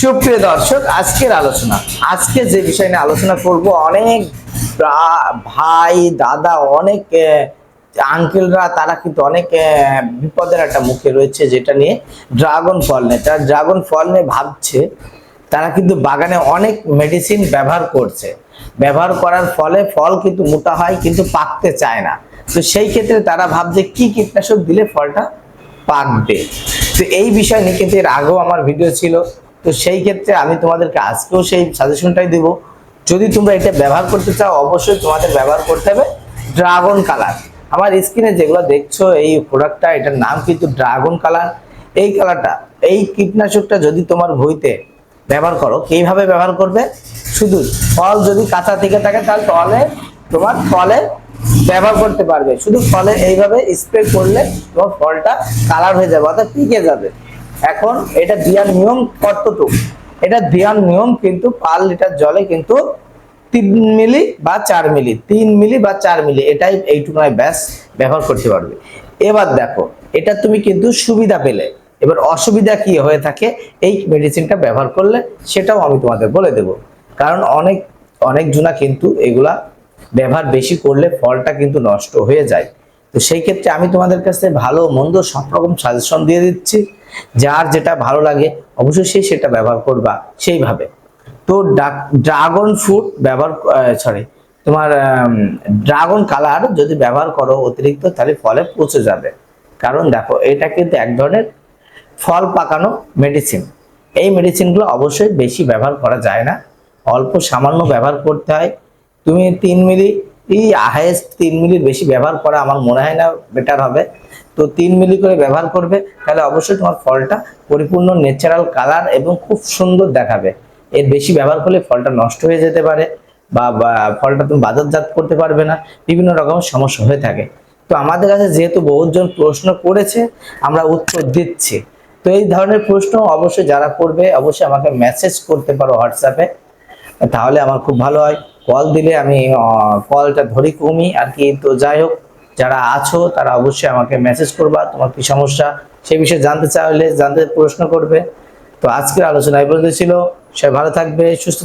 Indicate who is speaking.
Speaker 1: সুপ্রিয় দর্শক, আজকের আলোচনা, আজকে যে বিষয় নিয়ে আলোচনা করব, অনেক ভাই, দাদা, অনেক আঙ্কেলরা, তারা কিন্তু অনেক বিপদের একটা মুখে রয়েছে যেটা নিয়ে ড্রাগন ফল নিয়ে। তারা ড্রাগন ফল নিয়ে ভাবছে, তারা কিন্তু বাগানে অনেক মেডিসিন ব্যবহার করছে। ব্যবহার করার ফলে ফল কিন্তু মোটা হয়, কিন্তু পাকতে চায় না। তো সেই ক্ষেত্রে তারা ভাবছে, কি কীটনাশক দিলে ফলটা পাকবে? তো এই বিষয় নিয়ে কিন্তু এর আগেও আমার ভিডিও ছিল। তো সেই ক্ষেত্রে আমি তোমাদেরকে আজকেও সেই সাজেশনটাই দেব। যদি তোমরা এটা ব্যবহার করতে চাও, অবশ্যই তোমাদের ব্যবহার করতে হবে ড্রাগন কালার আমার স্ক্রিনে যেগুলো দেখছ, এই প্রোডাক্টটা এটার নাম কিন্তু ড্রাগন কালার এই কালারটা এই কীটনাশকটা যদি তোমার ভুঁইতে ব্যবহার করো, কীভাবে ব্যবহার করবে? শুধু ফল যদি কাঁচা থেকে থাকে, তাহলে ফলে তোমার ফলে ব্যবহার করতে পারবে। শুধু ফলে এইভাবে স্প্রে করলে তোমার ফলটা কালার হয়ে যাবে, অর্থাৎ পিকে যাবে। এখন এটা দেওয়ার নিয়ম কতটুকু এটা দেওয়ার নিয়ম কিন্তু পার লিটার জলে কিন্তু তিন মিলি বা চার মিলি, তিন মিলি বা চার মিলি, এটাই এইটুকুনায় ব্যাস ব্যবহার করতে পারবে। এবার দেখো, এটা তুমি কিন্তু সুবিধা পেলে। এবার অসুবিধা কি হয়ে থাকে, এই মেডিসিনটা ব্যবহার করলে সেটাও আমি তোমাদের বলে দেব। কারণ অনেক অনেক জনা কিন্তু এগুলা ব্যবহার বেশি করলে ফলটা কিন্তু নষ্ট হয়ে যায়। তো সেই ক্ষেত্রে আমি তোমাদের কাছে ভালো মন্দ সব রকম সাজেশন দিয়ে দিচ্ছি। যার যেটা ভালো লাগে, অবশ্যই সে সেটা ব্যবহার করবা সেইভাবে। তো ড্রাগন ফ্রুট ব্যবহার সরি তোমার ড্রাগন কালার যদি ব্যবহার করো অতিরিক্ত, তাহলে ফলে পচে যাবে। কারণ দেখো, এটা কিন্তু এক ধরনের ফল পাকানো মেডিসিন এই মেডিসিনগুলো অবশ্যই বেশি ব্যবহার করা যায় না। অল্প সামান্য ব্যবহার করতে হয়। তুমি তিন মিলি এই হাইয়েস্ট তিন মিলির বেশি ব্যবহার করা আমার মনে হয় না বেটার হবে। তো তিন মিলি করে ব্যবহার করবে, তাহলে অবশ্যই তোমার ফলটা পরিপূর্ণ ন্যাচারাল কালার এবং খুব সুন্দর দেখাবে। এর বেশি ব্যবহার করলে ফলটা নষ্ট হয়ে যেতে পারে বা ফলটা তুমি বাজারজাত করতে পারবে না, বিভিন্ন রকম সমস্যা হয়ে থাকে। তো আমাদের কাছে যেহেতু বহুজন প্রশ্ন করেছে, আমরা উত্তর দিচ্ছি। তো এই ধরনের প্রশ্ন অবশ্যই যারা করবে, অবশ্যই আমাকে মেসেজ করতে পারো হোয়াটসঅ্যাপে তাহলে আমার খুব ভালো হয়। কল দিলে আমি কলটা ধরি কমি আর কি। তো যাই হোক, যারা আছো, তারা অবশ্যই আমাকে মেসেজ করবা, তোমার কি সমস্যা? সে বিষয়ে জানতে চাইলে জানতে প্রশ্ন করবে। তো আজকের আলোচনা এই পর্যন্ত ছিল। সে ভালো থাকবে, সুস্থ